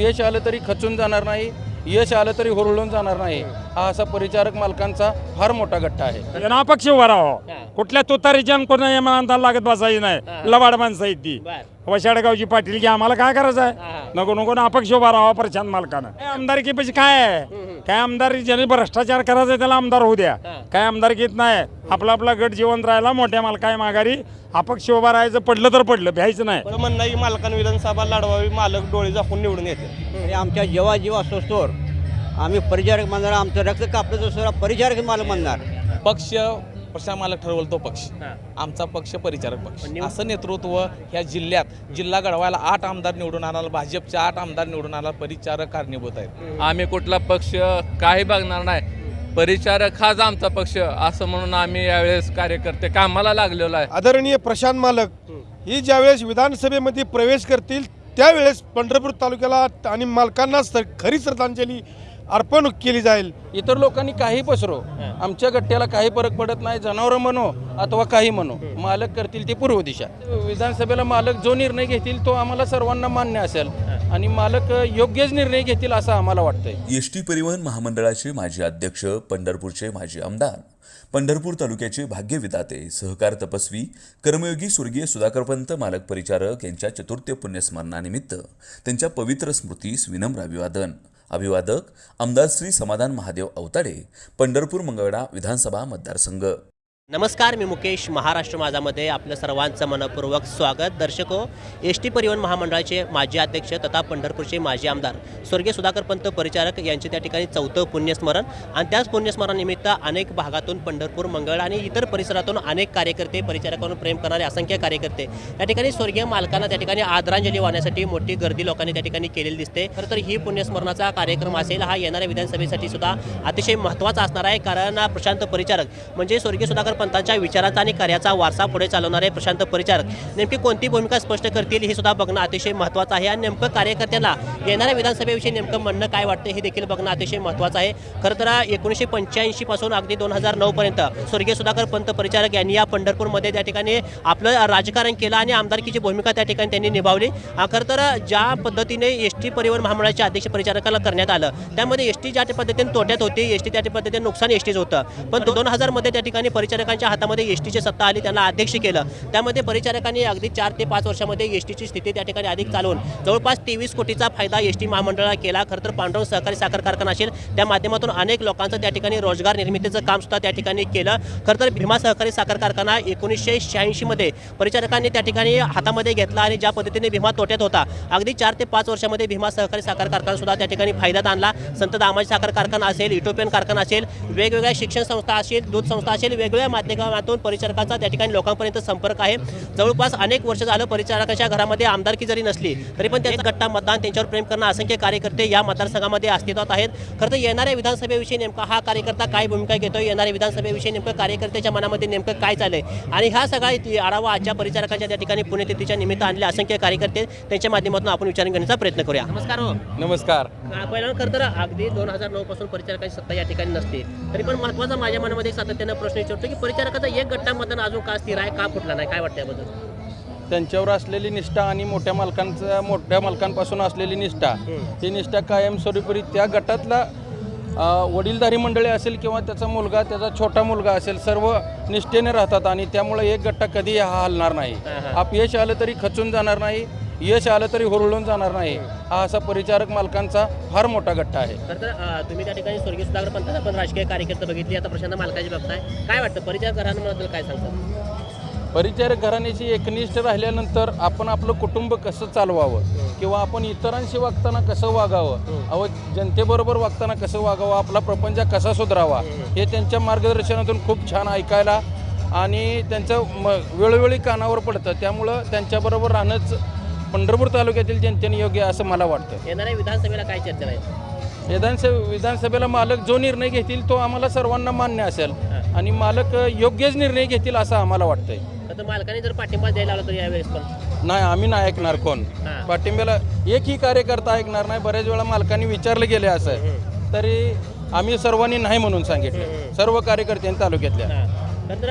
अपयश आलं तरी खचून जाणार नाही यश आलं तरी हुरळून जाणार नाही. हा असा परिचारक मालकांचा फार मोठा गट्टा आहे. अपक्ष उभा राहावं. हा. कुठल्या तुतारीच्या कोणा लागत बसायची. नाही. लबाड माणसं आहेत ती. वशाडगावची पाटील की आम्हाला काय करायचं हा. आहे नको नको ना अपक्ष उभा राहावा प्रशांत मालकानं. काय आमदारकी पैसे काय आहे? काय आमदार ज्याने भ्रष्टाचार करायचा त्याला आमदार होऊ द्या. हा. काय आमदारकीत नाही. आपला आपला गट जिवंत राहिला मोठ्या मालकाय माघारी. अपक्ष उभा राहायचं पडलं तर पडलं भ्यायचं नाही. तर म्हणणं की मालकानं विधानसभा लढवावी मालक डोळे झाकून निवडून येते. आणि आमच्या जेव्हा जेव्हा असतोच आम्ही परिचारक म्हणणार आमचं रक्त कापलं तर परिचारक माल म्हणणार. पक्ष प्रशांत मालक ठरवल तो पक्ष. हा. आमचा पक्ष परिचारक पक्ष. असं नेतृत्व ह्या जिल्ह्यात जिल्हा घडवायला आठ आमदार निवडून आणायला भाजपचे आठ आमदार निवडून आणायला परिचारक कारणीभूत आहेत. आम्ही कुठला पक्ष काही बघणार नाही. परिचारक हाच आमचा पक्ष. असं म्हणून आम्ही यावेळेस कार्यकर्ते कामाला लागलेलो आहे. आदरणीय प्रशांत मालक ही ज्यावेळेस विधानसभेमध्ये प्रवेश करतील त्यावेळेस पंढरपूर तालुक्याला आणि मालकांना खरी श्रद्धांजली अर्पण केली जाईल. इतर लोकांनी काही पसरो आमच्या गट्ट्याला काही फरक पडत नाही. जनावरं म्हणो अथवा काही म्हणो मालक करतील ती पूर्व दिशा. विधानसभेला मालक जो निर्णय घेतील तो आम्हाला सर्वांना मान्य असेल. आणि मालक योग्यच निर्णय घेतील असं आम्हाला वाटतंय. एस टी परिवहन महामंडळाचे माजी अध्यक्ष पंढरपूरचे माजी आमदार पंढरपूर तालुक्याचे भाग्यविधाते सहकार तपस्वी कर्मयोगी स्वर्गीय सुधाकरपंत मालक परिचारक यांच्या चतुर्थी पुण्यस्मरणानिमित्त त्यांच्या पवित्र स्मृतीस विनम्र अभिवादन अभिवादक आमदार श्री समाधान महादेव अवताडे पंढरपूर मंगळा विधानसभा मतदारसंघ. नमस्कार मी मुकेश महाराष्ट्र माझामध्ये आपलं सर्वांचं मनपूर्वक स्वागत. दर्शको एस टी परिवहन महामंडळाचे माजी अध्यक्ष तथा पंढरपूरचे माजी आमदार स्वर्गीय सुधाकर पंत परिचारक यांचे त्या ठिकाणी चौथं पुण्यस्मरण आणि त्याच पुण्यस्मरणानिमित्त अनेक भागातून पंढरपूर मंगळ आणि इतर परिसरातून अनेक कार्यकर्ते परिचारकांवर प्रेम करणारे असंख्य कार्यकर्ते. त्या ठिकाणी स्वर्गीय मालकांना त्या ठिकाणी आदरांजली वाहण्यासाठी मोठी गर्दी लोकांनी त्या ठिकाणी केलेली दिसते. खरं तर ही पुण्यस्मरणाचा कार्यक्रम असेल हा येणाऱ्या विधानसभेसाठी सुद्धा अतिशय महत्त्वाचा असणार आहे. कारण प्रशांत परिचारक म्हणजे स्वर्गीय सुधाकर पंतांच्या विचाराचा आणि कार्याचा वारसा पुढे चालवणारे प्रशांत परिचारक नेमकी कोणती भूमिका स्पष्ट करतील हे सुद्धा बघणं अतिशय महत्त्वाचं आहे. आणि नेमकं कार्यकर्त्यांना येणाऱ्या विधानसभेविषयी नेमकं म्हणणं काय वाटतं हे देखील बघणं अतिशय महत्त्वाचं आहे. खरं तर एकोणीसशे पंच्याऐंशी पासून अगदी दोन हजार नऊ पर्यंत स्वर्गीय सुधाकर पंत परिचारक यांनी या पंढरपूरमध्ये त्या ठिकाणी आपलं राजकारण केलं आणि आमदारकीची भूमिका त्या ठिकाणी त्यांनी निभावली. खरं तर ज्या पद्धतीने एस टी परिवहन महामंडळाच्या अध्यक्ष परिचारकाला करण्यात आलं त्यामध्ये एस टी ज्या पद्धतीने तोट्यात होती एस टी त्या पद्धतीने नुकसान एस टीचं होतं. पण दोन हजारमध्ये त्या ठिकाणी परिचारक परिचारकांच्या हातामध्ये एस टीची सत्ता आली त्यांना अध्यक्ष केलं. त्यामध्ये परिचारकांनी अगदी चार ते पाच वर्षामध्ये एस टीची स्थिती त्या ठिकाणी अधिक चालवून जवळपास तेवीस कोटीचा फायदा एस टी महामंडळाला केला. खरं तर पांडुरंग सहकारी साखर कारखाना असेल त्या माध्यमातून अनेक लोकांचं त्या ठिकाणी रोजगार निर्मितीचं काम सुद्धा त्या ठिकाणी केलं. खरं तर भीमा सहकारी साखर कारखाना एकोणीसशे शहाऐंशीमध्ये परिचारकांनी त्या ठिकाणी हातामध्ये घेतला आणि ज्या पद्धतीने भीमा तोट्यात होता अगदी चार ते पाच वर्षामध्ये भीमा सहकारी साखर कारखाना सुद्धा त्या ठिकाणी फायद्यात आणला. संत दामाजी साखर कारखाना असेल इटोपियन कारखाना असेल वेगवेगळ्या शिक्षण संस्था असेल दूध संस्था असेल वेगवेगळ्या माध्यमातून परिचारकांचा त्या ठिकाणी लोकांपर्यंत संपर्क आहे. जवळपास अनेक वर्ष झालं परिचारकांच्या घरामध्ये आमदारकी जरी नसली तरी पण त्यांचा गट्टा मतदान त्यांच्यावर प्रेम करणं असंख्य कार्यकर्ते या मतदारसंघामध्ये अस्तित्वात आहेत. खरं तर येणाऱ्या विधानसभेविषयी नेमका हा कार्यकर्ता काय भूमिका घेतोय? येणाऱ्या विधानसभेविषयी नेमकं कार्यकर्त्याच्या मनामध्ये नेमकं काय चाललंय? आणि हा सगळा इति- आढावा आजच्या परिचारकांच्या त्या ठिकाणी पुण्यतिथीच्या निमित्त आणले असंख्य कार्यकर्ते. त्यांच्या माध्यमातून आपण विचारून घेण्याचा प्रयत्न करूया. नमस्कार हो. नमस्कार. पहिल्यांदा खरं तर अगदी दोन हजार नऊ पासून परिचारकाची सत्ता या ठिकाणी नसते तरी पण महत्त्वाचा माझ्या मनामध्ये एक सातत्यानं प्रश्न विचारतो की परिचारकाचा एक गट्टा मतदान अजून का स्थिर आहे का फुटला नाही? काय वाटतं याबद्दल? त्यांच्यावर असलेली निष्ठा आणि मोठ्या मालकांचा मोठ्या मालकांपासून असलेली निष्ठा ही निष्ठा कायमस्वरूपी त्या गटातला अ, वडीलधारी मंडळी असेल किंवा त्याचा मुलगा त्याचा छोटा मुलगा असेल सर्व निष्ठेने राहतात आणि त्यामुळे एक गट्टा कधी हा हलणार नाही. अपयश आलं तरी खचून जाणार नाही. यश आलं तरी हुरळून जाणार नाही. हा असा परिचारक मालकांचा फार मोठा गट्टा आहे. खरं तर अं, तुम्ही त्या ठिकाणी स्वर्गीय सुधाकर पण राजकीय कार्यकर्ते बघितली. आता प्रशांत मालकाची बघताय. काय वाटतं परिचारक घरांबद्दल काय सांगतात? परिचारक घराण्याची एकनिष्ठ राहिल्यानंतर आपण आपलं कुटुंब कसं चालवावं? किंवा आपण इतरांशी वागताना कसं वागावं? अव जनतेबरोबर वागताना कसं वागावं? आपला प्रपंच कसा सुधारावा? हे त्यांच्या मार्गदर्शनातून खूप छान ऐकायला आणि त्यांचं म वेळोवेळी कानावर पडतं. त्यामुळं त्यांच्याबरोबर राहणंच पंढरपूर तालुक्यातील जनतेने योग्य असं मला वाटतं. येणाऱ्या विधानसभेला काय चर्चा आहे? विधानसभे विधानसभेला मालक जो निर्णय घेतील तो आम्हाला सर्वांना मान्य असेल आणि मालक योग्यच निर्णय घेतील असं आम्हाला वाटतंय. तर मालकाने जर पाठिंबा द्यायला आला तर यावेळेस पण? नाही आम्ही नाही ऐकणार कोण. हां. पाठिंब्याला एकही कार्यकर्ता ऐकणार नाही. बऱ्याच वेळा मालकांनी विचारलं गेले असं. तरी आम्ही सर्वांनी नाही म्हणून सांगितलं. सर्व कार्यकर्त्यांनी तालुक्यातल्या. तर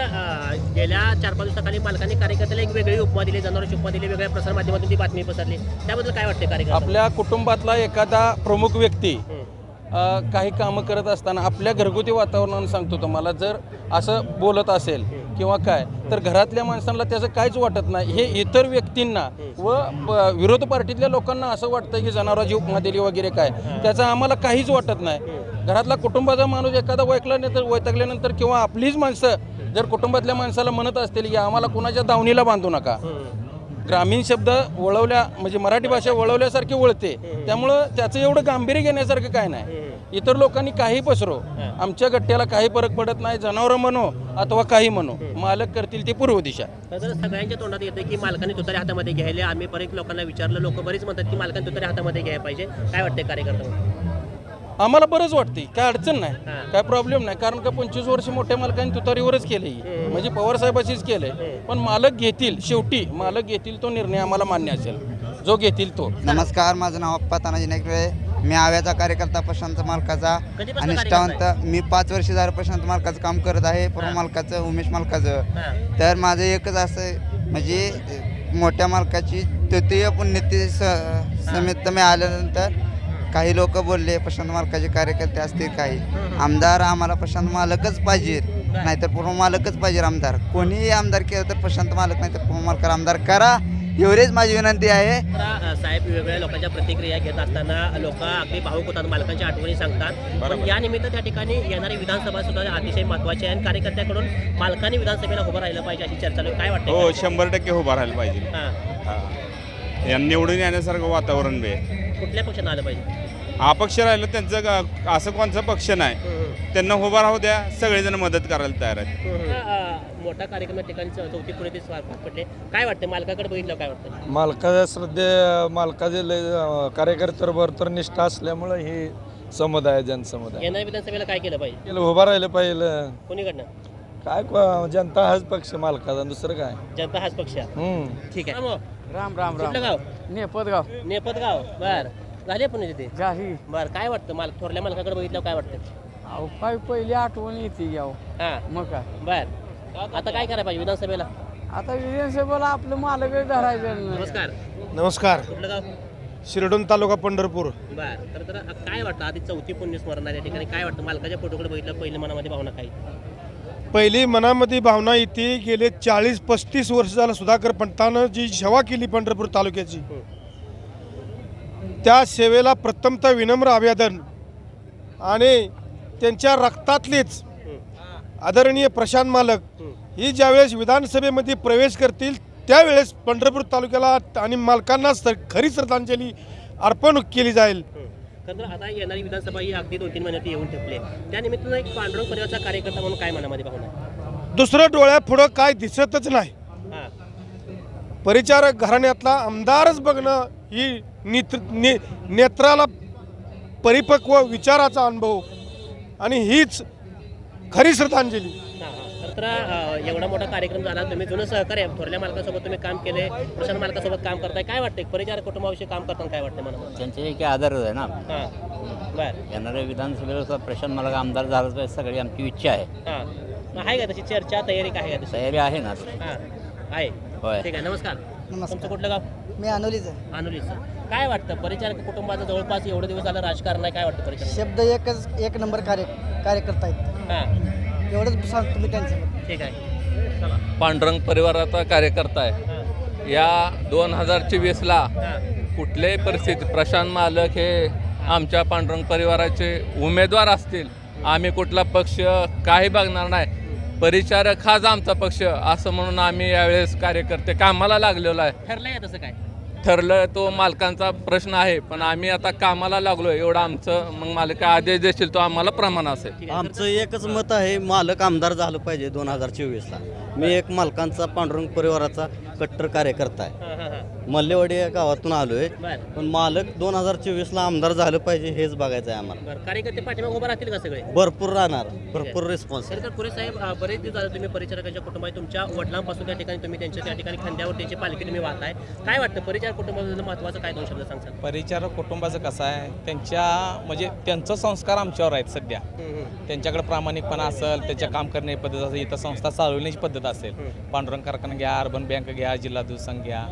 गेल्या चार पाच दिवसाखाली मालकांनी कार्यकर्त्याला एक वेगळी उपमा दिली जनावरांची उपमा दिली वेगळ्या प्रसार माध्यमातून ती बातमी पसरली. त्याबद्दल काय वाटते कार्यकर्ता आपल्या कुटुंबातला एखादा प्रमुख व्यक्ती काही कामं करत असताना आपल्या घरगुती वातावरणानं सांगतो तुम्हाला जर असं बोलत असेल किंवा काय तर घरातल्या माणसांना त्याचं काहीच वाटत नाही. हे इतर व्यक्तींना व विरोध पार्टीतल्या लोकांना असं वाटतं की जनावरांची उपमा दिली वगैरे काय. त्याचं आम्हाला काहीच वाटत नाही. घरातला कुटुंबाचा माणूस एखादा वैकल्यानंतर वैतकल्यानंतर किंवा आपलीच माणसं जर कुटुंबातल्या माणसाला म्हणत असतील की आम्हाला कुणाच्या दावणीला बांधू नका. ग्रामीण शब्द वळवल्या म्हणजे मराठी भाषा वळवल्यासारखी वळते. त्यामुळं त्याचं एवढं गांभीर्य घेण्यासारखं काय नाही. इतर लोकांनी काही पसरो. आमच्या गट्ट्याला काही फरक पडत नाही. जनावरं म्हणो अथवा काही म्हणो मालक करतील ती पूर्व दिशा. सगळ्यांच्या तोंडात येतं की मालकांनी तुतारी हातामध्ये घ्यायला. आम्ही बरेच लोकांना विचारलं लोक बरीच म्हणतात की मालकांनी तुतारी हातामध्ये घ्यायला पाहिजे. काय वाटते कार्यकर्ता आम्हाला बरंच वाटते काय अडचण नाही. काय प्रॉब्लेम नाही. कारण का पंचवीस वर्ष मोठ्या मालकांनी तुतारीवरच केले म्हणजे पवार साहेबाचीच केलंय. पण मालक घेतील शेवटी मालक घेतील तो निर्णय आम्हाला मान्य असेल. जो घेतील तो. नमस्कार माझं नाव अप्पा तानाजी नेकरे मी आव्याचा कार्यकर्ता प्रशांत मालकाचा. आणि निष्ठावंत मी पाच वर्ष झालं प्रशांत मालकाचं काम करत आहे पूर्व मालकाचं उमेश मालकाचं. तर माझं एकच असं आहे, म्हणजे मोठ्या मालकाची तृतीय पुण्यतिथी स समित मी आल्यानंतर काही लोक बोलले प्रशांत मालकाचे कार्यकर्ते असतील काही. आमदार आम्हाला प्रशांत मालकच पाहिजे नाहीतर पूर्व मालकच पाहिजे आमदार. कोणीही आमदार केलं तर प्रशांत मालक नाही तर पूर्व मालक आमदार करा. एवढीच माझी विनंती आहे. साहेब वेगवेगळ्या लोकांच्या प्रतिक्रिया घेत असताना लोक अगदी भाऊक होतात मालकांच्या आठवणी सांगतात. पण या निमित्त त्या ठिकाणी येणारी विधानसभा सुद्धा अतिशय महत्वाची आहे आणि कार्यकर्त्याकडून मालकांनी विधानसभेला उभं राहिलं पाहिजे अशी चर्चा. काय वाटतं हो शंभर टक्के उभा राहायला पाहिजे. हां. हा. यांना निवडून येण्यासारखं वातावरण बे कुठल्या पक्षानं आलं पाहिजे? अपक्ष राहिलं त्यांचं ग- असं कोणचं पक्ष नाही. त्यांना उभा राहू द्या सगळेजण मदत करायला तयार आहेत. अ, मोठा कार्यक्रम चौथी पुढे ते स्वार पडले. काय वाटतं मालकाकडे बघितलं काय वाटतं मालकाच्या श्रद्धे मालकाचे लय अं, कार्यकर्त्याबरोबर तर निष्ठा असल्यामुळं ही समुदाय जनसमुदाय. येणाऱ्या विधानसभेला काय केलं पाहिजे? केलं उभं राहिलं पाहिजे कोणीकडनं? काय क- जनता हाच पक्ष मालकाचा दुसरं काय? जनता हाच पक्ष. हम्म. ठीक आहे. राम राम कुठलं गाव? नेपदगाव. नेपतगाव बर. झाले पण तिथे जाही बर काय वाटतं? माल थोरल्या मालकाकडे बघितलं काय वाटतं? अहो काय पहिली आठवण येते याव हां. मग काय? बर. आता काय करायला पाहिजे विधानसभेला? आता विधानसभेला आपलं मालक धरायचं. नमस्कार. नमस्कार. कुठलं गाव? शिरडोन तालुका पंढरपूर. बर. तर तर काय वाटतं? आधी चौथी पुण्यस्मरण आहे या ठिकाणी काय वाटतं? मालकाच्या फोटोकडे बघितलं पहिल्या मनामध्ये भावना काय? पहिली मनामध्ये भावना येते गेले चाळीस पस्तीस वर्ष झालं सुधाकर पंतानं जी सेवा केली पंढरपूर तालुक्याची. त्या सेवेला प्रथमतः विनम्र अभिवादन आणि त्यांच्या रक्तातलेच आदरणीय प्रशांत मालक ही. ज्यावेळेस विधानसभेमध्ये प्रवेश करतील त्यावेळेस पंढरपूर तालुक्याला आणि मालकांना खरी श्रद्धांजली अर्पण केली जाईल. तर आता येणारी विधानसभा ही अगदी दोन तीन महिन्यात येऊन ठेपली आहे. त्या निमित्तानं एक पांडुरंग परिवारचा कार्यकर्ता म्हणून काय मनामध्ये भावना? दुसरं डोळ्यापुढं काय दिसतच नाही. हां. परिचारक घराण्यातला आमदारच बघणं ही नेत्र ने नेत्राला परिपक्व विचाराचा अनुभव आणि हीच खरी श्रद्धांजली. तर तर अं, एवढा मोठा कार्यक्रम झाला तुम्ही जुनं सहकार्य. थोरल्या मालकासोबत तुम्ही काम केले प्रशांत मालकासोबत काम करताय काय वाटतं परिचारक कुटुंबाविषयी काम करताना काय वाटतं मनामध्ये त्यांच्यापैकी आदरच आहे ना. हां. बर. येणाऱ्या विधानसभेला सुद्धा प्रशांत मला आमदार झालाच पाहिजे सगळी आमची इच्छा आहे. हां. मग आहे का तशी चर्चा तयारी काय आहे तयारी आहे ना. हां. आहे. होय. ठीक आहे नमस्कार. तुमचं कुठलं गाव? मी अनुलीच आहे. अनुलीचं काय वाटतं? परिचारक कुटुंबाचं जवळपास एवढे दिवस झालं राजकारण आहे काय वाटतं परिचारक शब्द एकच एक नंबर कार्य कार्यकर्ता आहेत. हां. एवढंच सांगतो मी त्यांचं. ठीक आहे. चला पांडुरंग परिवाराचा कार्यकर्ता आहे. हां. या दोन हजार चोवीसला कुठल्याही परिस्थितीत प्रशांत मालक हे आमच्या पांडुरंग परिवाराचे उमेदवार असतील. आम्ही कुठला पक्ष काही बघणार नाही. परिचारक हाच आमचा पक्ष. असं म्हणून आम्ही यावेळेस कार्यकर्ते कामाला लागलेलो आहे. ठरलंय का तसं काय? ठरलं तो मालकांचा प्रश्न आहे पण आम्ही आता कामाला लागलो एवढं आमचं मग मालक आदेश देशील तो आम्हाला प्रमाण असेल. आमचं एकच मत आहे मालक आमदार झालं पाहिजे दोन हजार चोवीसला. मी एक मालकांचा पांडुरंग परिवाराचा कट्टर कार्यकर्ता आहे. मल्लेवाडी या गावातून आलो आहे बर. पण मालक दोन हजार चोवीसला आमदार झालं पाहिजे हेच बघायचं आहे आम्हाला. बर कार्यकर्ते पाठीमागे उभं राहतील का सगळे? भरपूर राहणार भरपूर रिस्पॉन्स तर पुरे साहेब अ, बरेच दिवस झाले तुम्ही परिचारकाच्या कुटुंबात तुमच्या वडिलांपासून त्या ठिकाणी तुम्ही त्यांच्या त्या ठिकाणी खांद्यावर त्यांची पालखी तुम्ही वाहताय. काय वाटतं परिचार कुटुंबाबद्दल महत्वाचं काय दोन शब्द सांगतात परिचारक कुटुंबाचं कसं आहे त्यांच्या म्हणजे त्यांचं संस्कार आमच्यावर आहेत सध्या. त्यांच्याकडे प्रामाणिकपणा असेल त्यांच्या काम करण्याची पद्धत असेल इतर संस्था चालवण्याची पद्धत असेल. पांडुरंग कारखाना घ्या अर्बन बँक घ्या जिल्हा दूध संघ घ्या.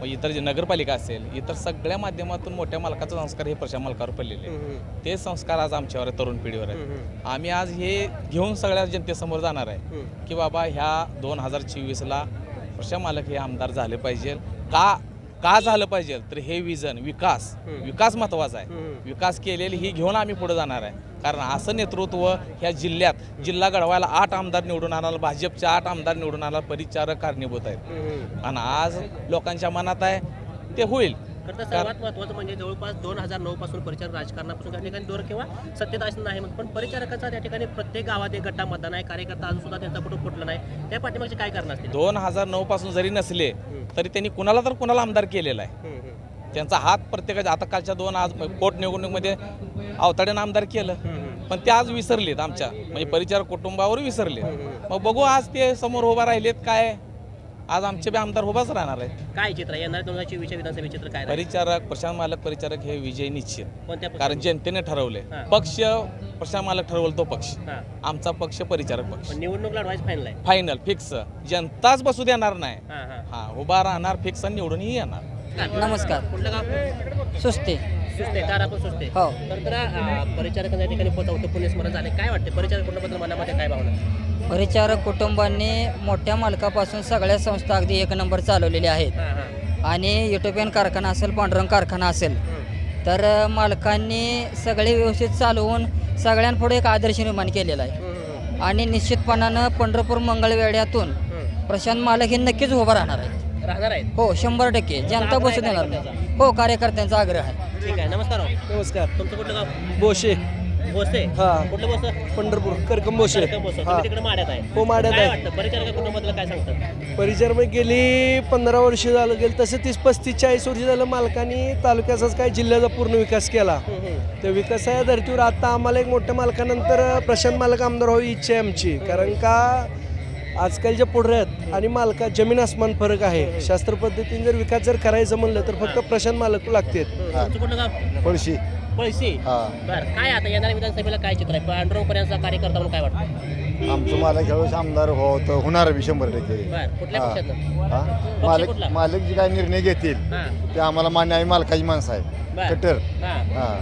मग इतर जे नगरपालिका असेल इतर सगळ्या माध्यमातून मोठ्या मालकाचा संस्कार हे प्रशा मालकावर पडलेले आहेत. ते संस्कार आज आमच्यावर आहे, तरुण पिढीवर आहेत. आम्ही आज हे घेऊन सगळ्या जनतेसमोर जाणार आहे की बाबा ह्या दोन हजार चोवीसला प्रशा मालक हे आमदार झाले पाहिजे. का का झालं पाहिजे? तर हे विजन विकास. विकास महत्त्वाचा आहे. विकास केलेली ही घेऊन आम्ही पुढे जाणार आहे. कारण असं नेतृत्व ह्या जिल्ह्यात जिल्हा घडवायला आठ आमदार निवडून आणायला भाजपचे आठ आमदार निवडून आणायला परिचारक कारणीभूत आहेत. आणि आज लोकांच्या मनात आहे ते होईल. सर्वात महत्त्वाचं म्हणजे जवळपास दोन हजार नऊ पासून परिचार राजकारणापासून त्या ठिकाणी दूर किंवा सत्तेत असणं नाही पण परिचारकाचा त्या ठिकाणी प्रत्येक गावात एक गट्टा मतदान आहे कार्यकर्ता अजून सुद्धा त्यांचा फोटो फुटला नाही. त्या पाठीमागचे काय कारण असतील दोन हजार नऊ पासून जरी नसले तरी त्यांनी कुणाला तर कुणाला आमदार केलेला आहे. त्यांचा हात प्रत्येकाच्या आता कालच्या दोन आज पोटनिवडणुकीमध्ये अवताड्यानं आमदार केलं. पण ते आज विसरलेत आमच्या. म्हणजे परिचार कुटुंबावर विसरले मग बघू आज ते समोर उभा राहिलेत काय? आज आमचे बी आमदार उभाच राहणार आहेत. काय चित्र? आहे? येणाऱ्या दोन हजार चोवीसच्या विधानसभे चित्र काय राहील? परिचारक प्रशांत मालक परिचारक हे विजय निश्चित. कोणत्या? कारण जनतेने ठरवले हां. पक्ष प्रशांत मालक ठरवल तो पक्ष. हां. आमचा पक्ष परिचारक पक्ष. पण निवडणूक लढवायचं फायनल आहे. फायनल फिक्स जनताच बसू देणार नाही. हां हां. हा उभा राहणार फिक्स आणि निवडूनही येणार. नमस्कार. कुठलं गाव? सुस्ते. सुस्ते तारा पण सुस्ते. हो. तर तर परिचारकांच्या ठिकाणी पोहोचवतो झाले. काय वाटते परिचारक कुटुंबाबद्दल मनामध्ये काय भावना? परिचारक कुटुंबांनी मोठ्या मालकापासून सगळ्या संस्था अगदी एक नंबर चालवलेल्या आहेत. आणि युटोपियन कारखाना असेल पांडुरंग कारखाना असेल तर मालकांनी सगळे व्यवस्थित चालवून सगळ्यांपुढे एक आदर्श निर्माण केलेला आहे. आणि निश्चितपणानं पंढरपूर मंगळवेड्यातून प्रशांत मालक हे नक्कीच उभं राहणार आहेत. राहणार आहेत? हो शंभर टक्के. जनता बसू देणार नाही. हो कार्यकर्त्यांचा आग्रह आहे. ठीक आहे नमस्कार हो. नमस्कार. तुमचं कुठलं गाव? बोशे बोसे? हां. कुठलं बोस? पंढरपूर करकम बोशे बोस. तुम्ही तिकडे माड्यात आहे. हो, माड्यात काय आहे. वाटतं? परिचारक कुटुंबाबद्दल काय सांगतात? परिचार गेली पंधरा वर्ष झालं गेली तसं तीस पस्तीस चाळीस वर्ष झालं मालकांनी तालुक्याचाच काय जिल्ह्याचा पूर्ण विकास केला. त्या विकासाच्या धर्तीवर आता आम्हाला एक मोठ्या मालकानंतर प्रशांत मालक आमदार व्हावी इच्छा आहे आमची. कारण का? आजकालच्या पुढऱ्यात आणि मालका जमीन आसमान फरक आहे. शास्त्र पद्धतीने जर विकास जर करायचं म्हणलं तर फक्त प्रशांत मालक लागतात तुमचं कुठलं गाव? पळशी. पळशी? बर काय आता येणाऱ्या विधानसभेला काय चित्र आहे? पांडुरंग पर्यंतचा कार्यकर्ता म्हणून काय वाटतं? आमचं मालक ह्यावेळेस आमदार हो तर होणार बी शंभर टक्के. बर कुठल्या हां. पक्षाचं? हा? मालक कुठला? मालक जे काय निर्णय घेतील हां. ते आम्हाला मान्य आहे मालकाची माणसं आहे बर. कट्टर. हां. हा.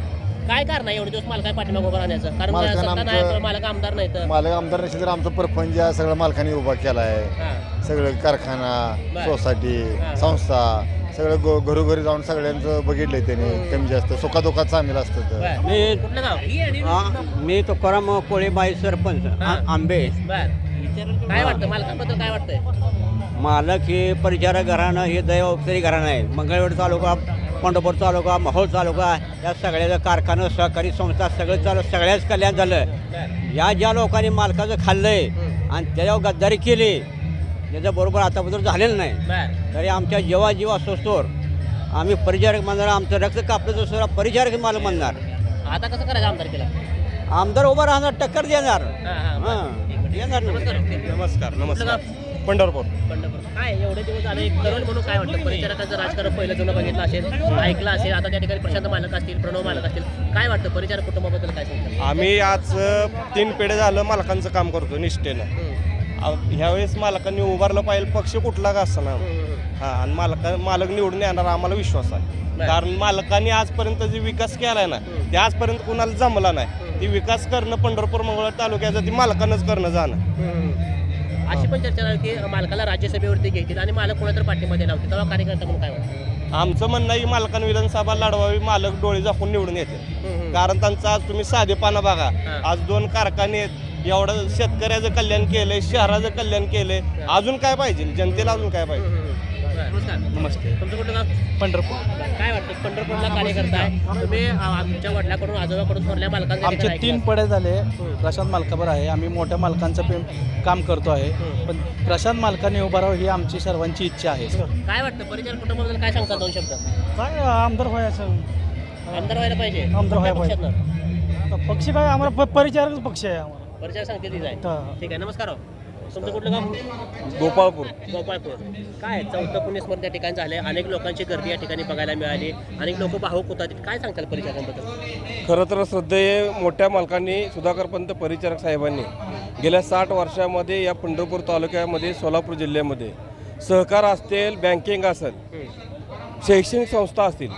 काय कारण आहे एवढे दिवस मालका पाठीमागे उभं राहण्याचं? कारण मालकानं सत्ता नाही आमचं- तर मालक आमदार नाही तर मालक आमदार नसेल तर आमचं परपंच आहे, सगळं मालकाने उभा केला आहे हां. सगळं कारखाना बर. सोसायटी हां. संस्था सगळं गो घरोघरी जाऊन सगळ्यांचं बघितलंय त्याने. कमी जास्त. सुखादुखात सामील असतं तर. बर. मी कुठलं गाव? हा, मी तुकाराम कोळेबाई सरपंच हां. आ- आंबे. बर. काय वाटतं? मालकांबद्दल काय वाटतंय? मालक हे परिचारक घराणं हे दैवोपचारी घराणं आहे. मंगळवेढ तालुका पंढरपूर तालुका मोहोळ तालुका या सगळ्या कारखानं सहकारी संस्था सगळं चालू सगळ्याच कल्याण झालं. या ज्या लोकांनी मालकाचं खाल्लंय आणि त्याच्यावर गद्दारी केली त्याचं बरोबर आतापर्यंत झालेलं नाही. तरी आमच्या जेव्हा जीव असतोच आम्ही परिचारक म्हणणार आमचं रक्त कापलं तर परिचारक मालक म्हणणार. आता कसं करायचं आमदार केला? आमदार उभा राहणार टक्कर देणार. हां हां. हां ना. नमस्कार. नमस्कार. पंढरपूर. पंढरपूर. काय एवढे दिवस झाले एक तरुण म्हणून काय वाटतं? परिचारकाचं राजकारण पहिलं जुनं बघितलं असेल ऐकलं असेल आता त्या ठिकाणी प्रशांत मालक असतील प्रणव मालक असतील काय वाटतं? परिचारक कुटुंबाबद्दल काय सांगतात आम्ही आज तीन पिढे झालं मालकांचं काम करतो निष्ठेनं. ह्यावेळेस मालकांनी उभारलं पाहिजे पक्ष कुठला का असताना हा आणि मालका मालक निवडून येणार आम्हाला विश्वास आहे. कारण मालकांनी आजपर्यंत जे विकास केलाय ना ते आजपर्यंत कुणाला जमला नाही. ती विकास करणं पंढरपूर मंगळ तालुक्याचं ती मालकानंच करणं जाणं. अशी पण चर्चा झाली की मालकाला राज्यसभेवरती घेतील आणि मालक कोणातर पाठिंबा लावतील तेव्हा कार्यकर्ता म्हणून काय वाटतं? आमचं म्हणणं आहे की मालकानं विधानसभा लढवावी मालक डोळे झाकून निवडून येते कारण त्यांचं आज तुम्ही साधेपणा बघा. हां. आज दोन कारखाने आहेत. एवढं शेतकऱ्याचं कल्याण केलंय शहराचं कल्याण केलंय. अजून काय पाहिजे? जनतेला अजून काय पाहिजे? नमस्कार. नमस्ते. तुमचं कुठलं गाव? पंढरपूर. काय वाटतं? पंढरपूरला कार्यकर्ता आहे. तुम्ही आमच्या वडिलाकडून आजोबाकडून थोरल्या आमचे तीन. पडे झाले. प्रशांत मालकावर आहे. आम्ही मोठ्या मालकांचं पे- काम करतो आहे. पण प्रशांत मालकाने उभा राहावं ही आमची सर्वांची इच्छा आहे. काय वाटतं? परिचारक कुटुंबाबद्दल काय सांगता दोन शब्द? काय आमदार व्हायचं. आमदार व्हायला पाहिजे. आमदार व्हायला पाहिजे. पक्षातनं? पक्ष काय आम्हाला परिचारकच पक्ष आहे आम्हाला. परिचारक सांगते. ठीक आहे. नमस्कार हो. तुमचं कुठलं गाव? गोपाळपूर. गोपाळपूर. काय चौथं पुण्यस्मरण त्या ठिकाणी झाले अनेक लोकांची गर्दी या ठिकाणी बघायला मिळाली. अनेक लोक भावुक होतात. काय सांगताल परिचारकांबद्दल? खरं तर श्रद्धेय मोठ्या मालकांनी सुधाकरपंत परिचारक साहेबांनी गेल्या साठ वर्षामध्ये या पंढरपूर तालुक्यामध्ये सोलापूर जिल्ह्यामध्ये सहकार असतील बँकिंग असेल शैक्षणिक संस्था असतील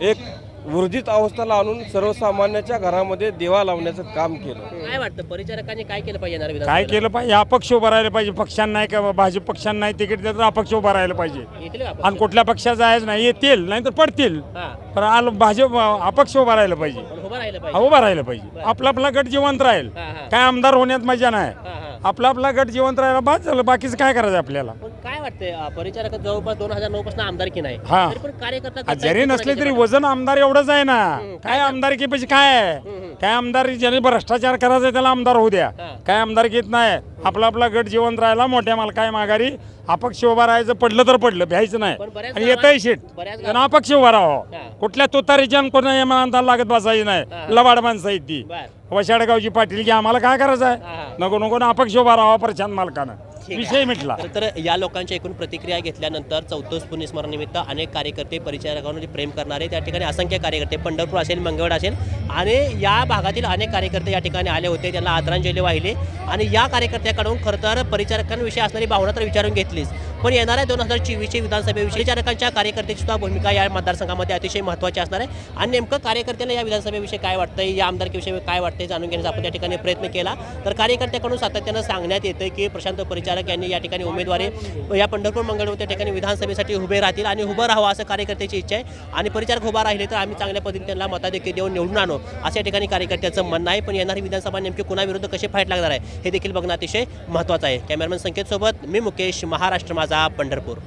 एक ऊर्जित अवस्थेला आणून सर्वसामान्याच्या घरामध्ये दिवा लावण्याचं काम केलं. काय वाटतं परिचारकांनी काय केलं पाहिजे काय विधानसभेला? केलं पाहिजे? अपक्ष उभं राहिलं पाहिजे. पक्षांना नाही का भाजप पक्षांना नाही तिकीट देत तर अपक्ष उभं राहिलं पाहिजे. येतील का आपण? आणि कुठल्या पक्षात जायचं नाही येतील नाही तर पडतील. हा. पण आल भाजप अपक्ष उभा राहिलं पाहिजे. पण उभं राहिलं हा, पाहिजे उभा राहिलं पाहिजे. आपला आपला गट जिवंत राहील. हा, हा. काय आमदार होण्यात मजा नाही. हा. आपला आपला गट जिवंत राहायला बाद झालं बाकीचं काय करायचं आपल्याला? पण काय वाटतंय अं, परिचारक जवळपास दोन हजार नऊ पासून आमदारकी नाही? हा. तरी पण कार्यकर्ता आ, जरी नसले तरी वजन आमदार एवढंच आहे ना. काय आमदारकी पैसे काय आहे? काय आमदार ज्याने भ्रष्टाचार करायचा त्याला आमदार होऊ द्या. हा. काय आमदारकीत नाही. आपला आपला गट जिवंत राहायला मोठ्या मालकाय माघारी. अपक्ष उभा राहायचं पडलं तर पडलं भ्यायचं नाही. बऱ्याच आणि गावात- येतंय शेट बऱ्याच त्यांना अपक्ष उभा हा. राहावं कुठल्या तुतारीच्या आणि कोणा लागत बसायची हा. नाही लबाड माणसं आहेत ती. बर. वशाडगावची पाटील की आम्हाला काय करायचं आहे. नको नको ना अपक्ष उभा राहावा प्रशांत मालकानं. विषय मिटला. तर- या लोकांच्या एकूण प्रतिक्रिया घेतल्यानंतर चौथं पुण्यस्मरणानिमित्त अनेक कार्यकर्ते परिचारकांवर जे प्रेम करणारे त्या ठिकाणी असंख्य कार्यकर्ते पंढरपूर असेल मंगळवाड असेल आणि या भागातील अनेक कार्यकर्ते या ठिकाणी आले होते. त्यांना आदरांजली वाहिली. आणि या कार्यकर्त्याकडून खरं तर परिचारकांविषयी असणारी भावना तर विचारून घेतलीच. पण येणाऱ्या दोन हजार चोवीसच्या विधानसभेविषयी परिचारकांच्या कार्यकर्त्याची सुद्धा भूमिका या मतदारसंघामध्ये अतिशय महत्त्वाची असणार आहे. आणि नेमकं कार्यकर्त्याला या विधानसभेविषयी काय वाटतंय या आमदारकीविषयी काय वाटतंय जाणून घेण्याचा आपण त्या ठिकाणी प्रयत्न केला. तर कार्यकर्त्याकडून सातत्यानं सांगण्यात येतं की प्रशांत परिचारक यांनी या ठिकाणी उमेदवारी या पंढरपूर मंगळूर त्या ठिकाणी विधानसभेसाठी उभे राहतील आणि उभं राहावं असं कार्यकर्त्याची इच्छा आहे. आणि परिचारक उभा राहिले तर आम्ही चांगल्या पद्धतीने त्यांना मताधिक्य देऊन निवडून आणू असं या ठिकाणी कार्यकर्त्याचं म्हणणं आहे. पण येणारी विधानसभा नेमकी कुणाविरुद्ध कशी फाईट लागणार आहे हे देखील बघणं अतिशय महत्त्वाचं आहे. कॅमेरामॅन संकेतसोबत मी मुकेश महाराष्ट्र माझा. पंढरपूर.